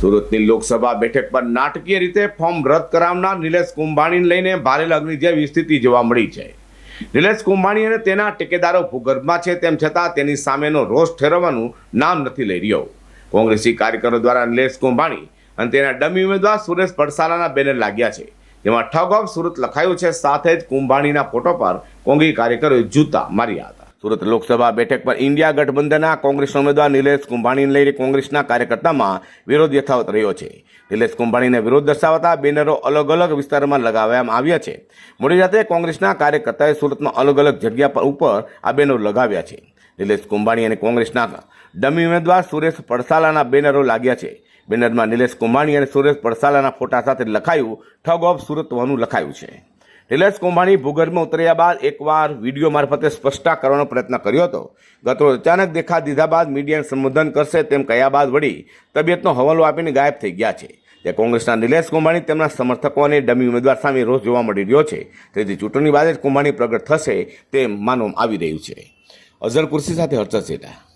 સુરતની લોકસભા બેઠક પર નાટકીય રીતે ફોર્મ રદ કરાવનાર નિલેશ કુંભાણીને લઈને ભારે લાગણી જેવી સ્થિતિ જોવા મળી છે. નિલેશ કુંભાણી અને તેના ટેકેદારો ભૂગર્ભમાં છે, તેમ છતાં તેની સામેનો રોષ ઠેરવવાનું નામ નથી લઈ રહ્યો. કોંગ્રેસી કાર્યકરો દ્વારા નિલેશ કુંભાણી અને તેના ડમી ઉમેદવાર સુરેશ પડસાલાના બેનર લાગ્યા છે. જેમાં ઠગ ઓફ સુરત લખાયું છે, સાથે જ કુંભાણીના ફોટો પર કોંગ્રેસ કાર્યકરોએ જૂતા માર્યા સુરત લોકસભા બેઠક પર ઇન્ડિયા ગઠબંધનના કોંગ્રેસ ઉમેદવાર નિલેશ કુંભાણીને લઈને કોંગ્રેસના કાર્યકર્તામાં વિરોધ યથાવત રહ્યો છે. નિલેશ કુંભાણીને વિરોધ દર્શાવતા બેનરો અલગ અલગ વિસ્તારમાં લગાવવામાં આવ્યા છે. મોડી રાતે કોંગ્રેસના કાર્યકર્તાએ સુરતમાં અલગ અલગ જગ્યા પર ઉપર આ બેનરો લગાવ્યા છે. નિલેશ કુંભાણી અને કોંગ્રેસના ડમી ઉમેદવાર સુરેશ પડસાલાના બેનરો લાગ્યા છે. બેનરમાં નિલેશ કુંભાણી અને સુરેશ પડસાલાના ફોટા સાથે લખાયું, ઠગ ઓફ સુરત હોવાનું લખાયું છે. નિલેશ કુંભાણી ભૂગર્ભમાં ઉતર્યા બાદ એકવાર વીડિયો મારફતે સ્પષ્ટતા કરવાનો પ્રયત્ન કર્યો હતો. ગતરોજ અચાનક દેખા દીધા બાદ મીડિયાને સંબોધન કરશે તેમ કહ્યા બાદ વળી તબિયતનો હવાલો આપીને ગાયબ થઈ ગયા છે. જે કોંગ્રેસના નિલેશ કુંભાણી તેમના સમર્થકો અને ડમી ઉમેદવાર સામે રોષ જોવા મળી રહ્યો છે. તેથી ચૂંટણી બાદ જ કુંભાણી પ્રગટ થશે તેમ માનવામાં આવી રહ્યું છે. અઝર કુર્સી સાથે હર્ષદ સેઠા